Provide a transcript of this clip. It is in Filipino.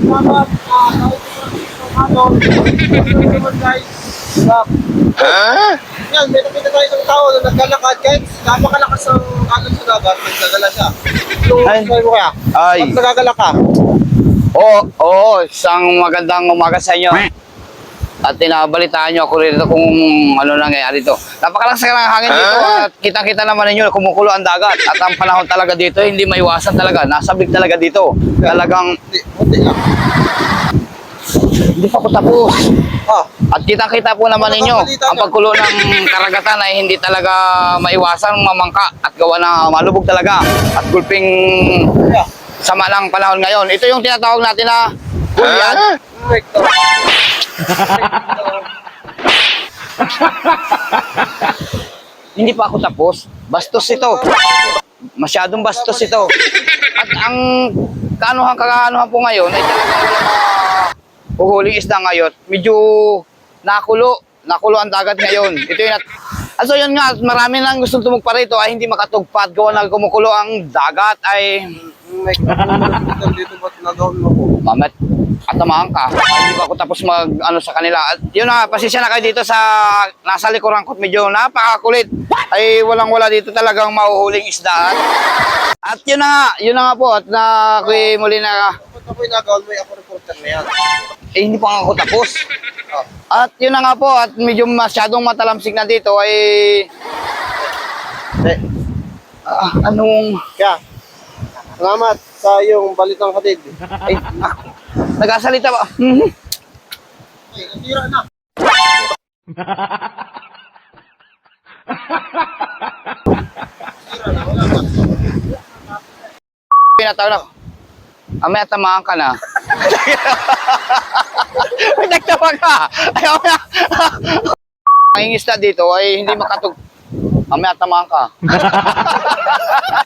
Salamat. Sarap. Yan, may nakita tayo ng tao na naglalakad kahit napakalakas ang alon sa dagat, nagdadala siya. Yung Ay. sabi mo kaya, Ay. pag nagagala ka, Oo, oo, isang magandang umaga sa inyo. At tinabalitaan nyo ako rito kung ano nangyayari dito. Napakalakas ng hangin dito at kitang-kita naman ninyo kumukulo ang dagat. At ang panahon talaga dito, hindi maiwasan talaga. Nasabik talaga dito. Talagang hindi, pa ako tapos. Ah, At kitang-kita po naman ninyo, ang pagkulo ng karagatan ay hindi talaga maiwasan mamangka at gawa na malubog talaga. At gulping sama ng panahon ngayon. Ito yung tinatawag natin na gulyan. Recto. Hindi pa ako tapos. Bastos ito. Masyadong bastos ito. At ang kaanuhan kakanuhan po ngayon ay mga uhuling isda ngayon. Medyo nakulo. Nakulo ang dagat ngayon. Ito yung nat- Ah, so yun nga, marami nang gustong tumugpa rito ay hindi makatugpat. Gawa na kumukulo ang dagat ay May dito ba't nagawin mo po? mamat atamaan ka. Hindi pa ako tapos mag ano sa kanila. At yun na, pasensya na kayo dito sa nasa likuran ko. Medyo napakakulit. Ay walang wala dito talagang mauhuling isdaan. At yun na nga, yun na nga po. At na ako'y muli na, Ba't ako'y nagawin mo, ako reporter na yan. eh hindi pa nga ako tapos. Ah, At yun na nga po, at medyo masyadong matalamsik na dito ay eh, anong kaya, salamat sa iyong balitang katid. ay, ah, nagkasalita ba? Mhm. Ay, natira na. Natira na. Amaya tamaan ka na. Nagtawa ka. Ayaw na. Ang isda dito ay hindi makatug. Amaya tamaan ka.